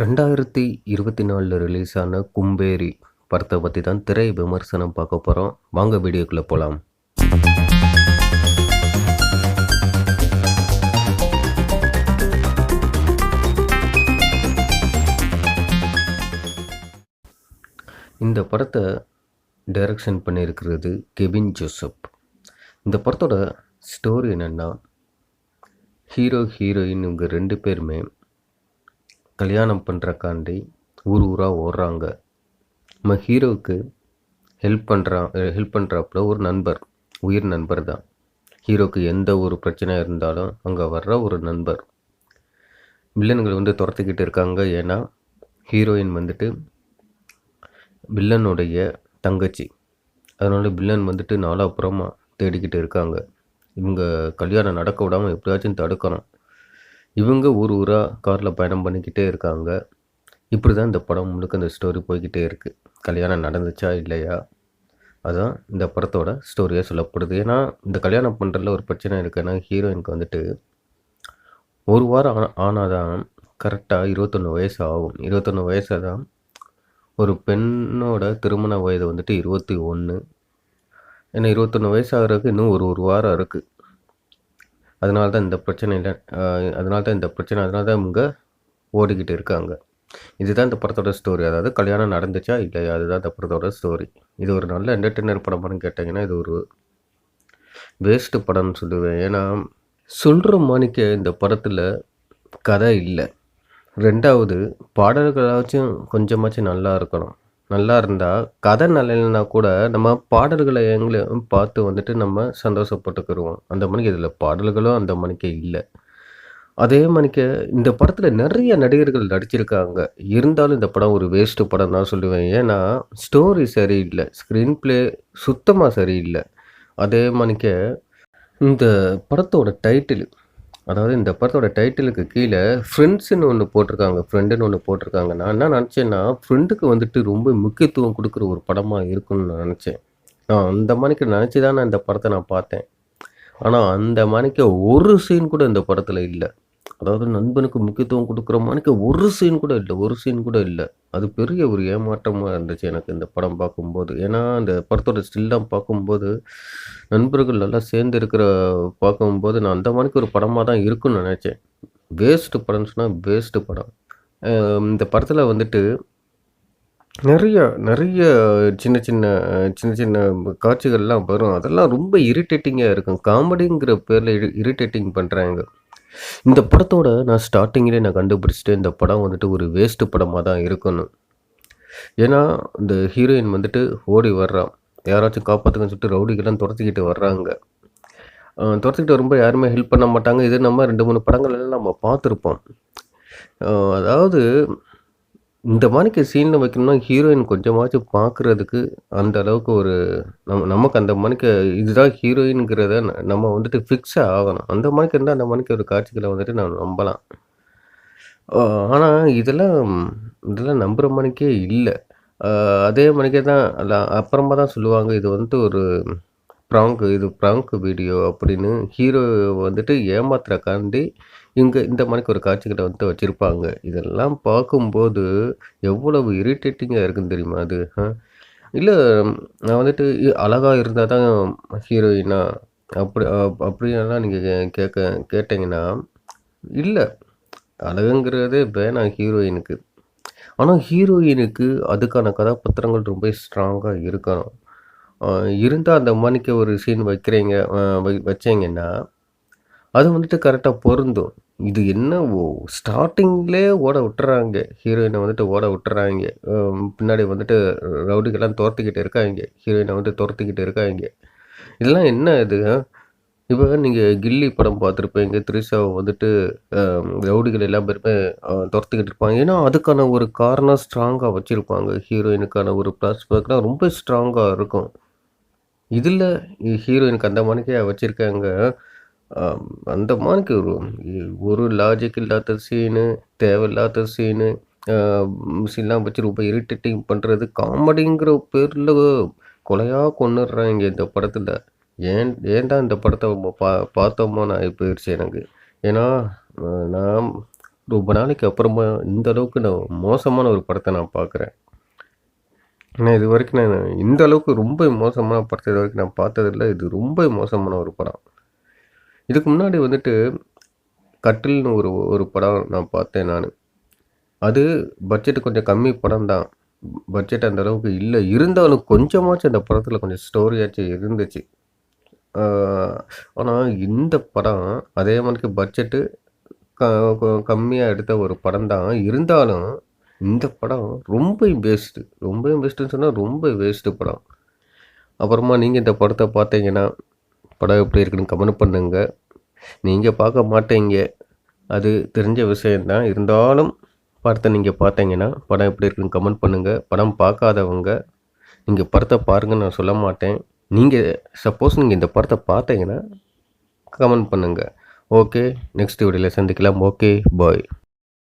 ரெண்டாயிரத்தி இருபத்தி நாலில் ரிலீஸ் ஆன கும்பேரி படத்தை பற்றி தான் திரை விமர்சனம் பார்க்க போகிறோம் வாங்க வீடியோக்குள்ளே போகலாம் இந்த படத்தை டைரக்ஷன் பண்ணியிருக்கிறது கெவின் ஜோசப். இந்த படத்தோட ஸ்டோரி என்னென்னா ஹீரோ ஹீரோயின் இவங்க ரெண்டு பேருமே கல்யாணம் பண்ணுறக்காண்டி ஊர் ஊராக ஓடுறாங்க. நம்ம ஹீரோவுக்கு ஹெல்ப் பண்ணுறா ஹெல்ப் பண்ணுறாப்புல ஒரு நண்பர் உயிர் நண்பர் தான். ஹீரோவுக்கு எந்த ஒரு பிரச்சனை இருந்தாலும் அங்கே வர்ற ஒரு நண்பர். வில்லன்கள் வந்து துரத்துக்கிட்டு இருக்காங்க. ஏன்னா ஹீரோயின் வந்துட்டு வில்லனுடைய தங்கச்சி. அதனால் வில்லன் வந்துட்டு நாலாப்புறமாக தேடிக்கிட்டு இருக்காங்க. இவங்க கல்யாணம் நடக்க விடாமல் எப்படியாச்சும் தடுக்கணும். இவங்க ஊர் ஊராக காரில் பயணம் பண்ணிக்கிட்டே இருக்காங்க. இப்படி தான் இந்த படம் முழுக்க இந்த ஸ்டோரி போய்கிட்டே இருக்குது கல்யாணம் நடந்துச்சா இல்லையா? அதுதான் இந்த படத்தோட ஸ்டோரியாக சொல்லப்படுது. ஏன்னா இந்த கல்யாணம் பண்ணுறதுல ஒரு பிரச்சனை இருக்குன்னா ஹீரோயினுக்கு வந்துட்டு ஒரு வாரம் ஆ ஆனால் தான் கரெக்டாக இருபத்தொன்று வயசு ஆகும். இருபத்தொன்று வயசு தான் ஒரு பெண்ணோட திருமண வயது வந்துட்டு இருபத்தி ஒன்று ஏன்னா இருபத்தொன்று வயசாகிறதுக்கு இன்னும் ஒரு ஒரு வாரம் இருக்குது அதனால தான் இந்த பிரச்சனை இல்லை. அதனால தான் இந்த பிரச்சனை அதனால தான் இவங்க ஓடிக்கிட்டு இருக்காங்க. இதுதான் இந்த படத்தோட ஸ்டோரி அதாவது கல்யாணம் நடந்துச்சா இல்லையா? அதுதான் இந்த படத்தோட ஸ்டோரி இது ஒரு நல்ல என்டர்டெய்னர் படமானு கேட்டிங்கன்னா இது ஒரு வேஸ்ட்டு படம்னு சொல்லுவேன். ஏன்னா சொல்கிற மாணிக்க இந்த படத்தில் கதை இல்லை. ரெண்டாவது பாடல்களாச்சும் கொஞ்சமாச்சும் நல்லா இருக்கணும். நல்லா இருந்தால் கதை நல்லா இல்லைன்னா கூட நம்ம பாடல்களை எங்களையும் பார்த்து வந்துட்டு நம்ம சந்தோஷப்பட்டுக்கிடுவோம் அந்த மணிக்கு இதில் பாடல்களும் அந்த மணிக்கு இல்லை. அதே மணிக்கு இந்த படத்தில் நிறைய நடிகர்கள் நடிச்சிருக்காங்க. இருந்தாலும் இந்த படம் ஒரு வேஸ்ட்டு படம் தான் சொல்லுவேன். ஏன்னா ஸ்டோரி சரியில்லை ஸ்க்ரீன் ப்ளே சுத்தமாக சரியில்லை. அதே மணிக்கு இந்த படத்தோட டைட்டில் அதாவது இந்த படத்தோட டைட்டிலுக்கு கீழே ஃப்ரெண்ட்ஸுன்னு ஒன்று போட்டிருக்காங்க ஃப்ரெண்டுன்னு ஒன்று போட்டிருக்காங்க. நான் என்ன நினச்சேன்னா ஃப்ரெண்டுக்கு வந்துட்டு ரொம்ப முக்கியத்துவம் கொடுக்குற ஒரு படமாக இருக்குன்னு நான் நினச்சேன். நான் அந்த மணிக்கு நினச்சி தான் நான் இந்த படத்தை நான் பார்த்தேன். ஆனால் அந்த மணிக்கு ஒரு சீன் கூட இந்த படத்தில் இல்லை. அதாவது நண்பனுக்கு முக்கியத்துவம் கொடுக்குற மணிக்கு ஒரு சீன் கூட இல்லை ஒரு சீன் கூட இல்லை. அது பெரிய ஒரு ஏமாற்றமாக இருந்துச்சு எனக்கு இந்த படம் பார்க்கும்போது. ஏன்னா அந்த படத்தோட ஸ்டில்லாம் பார்க்கும்போது நண்பர்கள் நல்லா சேர்ந்து இருக்கிற பார்க்கும்போது நான் அந்த மணிக்கு ஒரு படமாக தான் இருக்குன்னு நினச்சேன். வேஸ்ட்டு படம்னு சொன்னால் வேஸ்ட்டு படம். இந்த படத்தில் வந்துட்டு நிறைய நிறைய சின்ன சின்ன சின்ன சின்ன காட்சிகள்லாம் வரும். அதெல்லாம் ரொம்ப இரிட்டேட்டிங்காக இருக்கும். காமெடிங்கிற பேரில் இரி இரிட்டேட்டிங் பண்ணுறாங்க இந்த படத்தோட நான் ஸ்டார்டிங்கிலே நான் கண்டுபிடிச்சிட்டு இந்த படம் வந்துட்டு ஒரு வேஸ்ட்டு படமாக தான் இருக்கணும். ஏன்னா இந்த ஹீரோயின் வந்துட்டு ஓடி வர்றான். யாராச்சும் காப்பாற்றுக்கன்னு சொல்லிட்டு ரவுடிகள்லாம் துரத்திக்கிட்டு வர்றாங்க. துரத்திக்கிட்டு வரும்போது யாருமே ஹெல்ப் பண்ண மாட்டாங்க. இது நம்ம ரெண்டு மூணு படங்கள் எல்லாம் நம்ம பார்த்துருப்போம். அதாவது இந்த மாதிரிக்கு சீனில் வைக்கணும்னா ஹீரோயின் கொஞ்சமாச்சும் பார்க்குறதுக்கு அந்த அளவுக்கு ஒரு நம்ம நமக்கு அந்த மணிக்கு இதுதான் ஹீரோயின்ங்கிறத ந- நம்ம வந்துட்டு ஃபிக்ஸாக ஆகணும். அந்த மணிக்கு இருந்தால் அந்த மணிக்கு ஒரு காட்சிகளை வந்துட்டு நான் நம்பலாம். ஆனால் இதெல்லாம் இதெல்லாம் நம்புகிற மணிக்கே இல்லை. அதே மணிக்கே தான் அல்ல அப்புறமா தான் சொல்லுவாங்க. இது வந்துட்டு ஒரு ப்ராங்க் இது ப்ராங்க் வீடியோ அப்படின்னு ஹீரோ வந்துட்டு ஏமாத்துறக்காண்டி இங்கே இந்த மாதிரி ஒரு காட்சிகளை வந்து வச்சுருப்பாங்க. இதெல்லாம் பார்க்கும்போது எவ்வளவு இரிட்டேட்டிங்காக இருக்குன்னு தெரியுமா அது? இல்லை நான் வந்துட்டு அழகாக இருந்தால் தான் ஹீரோயினா அப்படி அப்- அப்படியெல்லாம் நீங்கள் கேட்க கேட்டிங்கன்னா இல்லை. அழகுங்கிறதே வேணாம் ஹீரோயினுக்கு ஆனால் ஹீரோயினுக்கு அதுக்கான கதாபாத்திரங்கள் ரொம்ப ஸ்ட்ராங்காக இருக்கணும். இருந்தால் அந்த மணிக்கு ஒரு சீன் வைக்கிறீங்க வச்சிங்கன்னா வை- அது வந்துட்டு கரெக்டாக பொருந்தும். இது என்ன ஸ்டார்டிங்லேயே ஓட விட்டுறாங்க. ஹீரோயினை வந்துட்டு ஓட விட்டுறாங்க. பின்னாடி வந்துட்டு ரவுடிகள்லாம் துரத்துக்கிட்டு இருக்காங்க. ஹீரோயினை வந்து துரத்துக்கிட்டு இருக்காங்க. இதெல்லாம் என்ன இது? இப்போ நீங்கள் கில்லி படம் பார்த்துருப்பீங்க. த்ரிஷாவை வந்துட்டு ரவுடிகள் எல்லா பேருமே துரத்துக்கிட்டு இருப்பாங்க. ஏன்னா அதுக்கான ஒரு காரணம் ஸ்ட்ராங்காக வச்சுருப்பாங்க. ஹீரோயினுக்கான ஒரு ப்ளாஷ்பேக்லாம் ரொம்ப ஸ்ட்ராங்காக இருக்கும். இதில் ஹீரோயினுக்கு அந்த வச்சுருக்காங்க. அந்த மாதிரிக்கு ஒரு ஒரு லாஜிக் இல்லாத சீனு தேவையில்லாத சீனு சீன்லாம் வச்சு ரொம்ப இரிட்டேட்டிங் பண்ணுறது காமெடிங்கிற பேரில் கொலையாக கொண்டுடுறாங்க இந்த படத்தில். ஏன் ஏன்டா இந்த படத்தை பா பார்த்தோமோ நான் போயிடுச்சு எனக்கு. ஏன்னா நான் ரொம்ப நாளைக்கு அப்புறமா இந்த அளவுக்கு நான் மோசமான ஒரு படத்தை நான் பார்க்குறேன். ஏன்னா இது வரைக்கும் நான் இந்த அளவுக்கு ரொம்ப மோசமான படத்தை இது வரைக்கும் நான் பார்த்ததில்ல. இது ரொம்ப மோசமான ஒரு படம். இதுக்கு முன்னாடி வந்துட்டு கட்டில்னு ஒரு ஒரு படம் நான் பார்த்தேன் நான். அது பட்ஜெட் கொஞ்சம் கம்மி படம் தான். பட்ஜெட் அந்த அளவுக்கு இல்லை. இருந்தாலும் கொஞ்சமாச்சும் அந்த படத்தில் கொஞ்சம் ஸ்டோரியாச்சும் இருந்துச்சு. ஆனால் இந்த படம் அதே மாதிரி பட்ஜெட்டு க கம்மியாக எடுத்த ஒரு படம் தான். இருந்தாலும் இந்த படம் ரொம்ப பெஸ்ட்டு ரொம்ப பெஸ்ட்டுன்னு சொன்னால் ரொம்ப வேஸ்ட்டு படம். அப்புறமா நீங்கள் இந்த படத்தை பார்த்தீங்கன்னா படம் எப்படி இருக்குன்னு கமெண்ட் பண்ணுங்க. நீங்கள் பார்க்க மாட்டீங்க. அது தெரிஞ்ச விஷயந்தான் இருந்தாலும் படத்தை நீங்கள் பார்த்தீங்கன்னா படம் எப்படி இருக்குன்னு கமெண்ட் பண்ணுங்கள் படம் பார்க்காதவங்க நீங்கள் படத்தை பாருங்கன்னு நான் சொல்ல மாட்டேன். நீங்கள் சப்போஸ் நீங்கள் இந்த படத்தை பார்த்தீங்கன்னா கமெண்ட் பண்ணுங்கள் ஓகே நெக்ஸ்ட் வீடியோவில் சந்திக்கலாம். Okay bye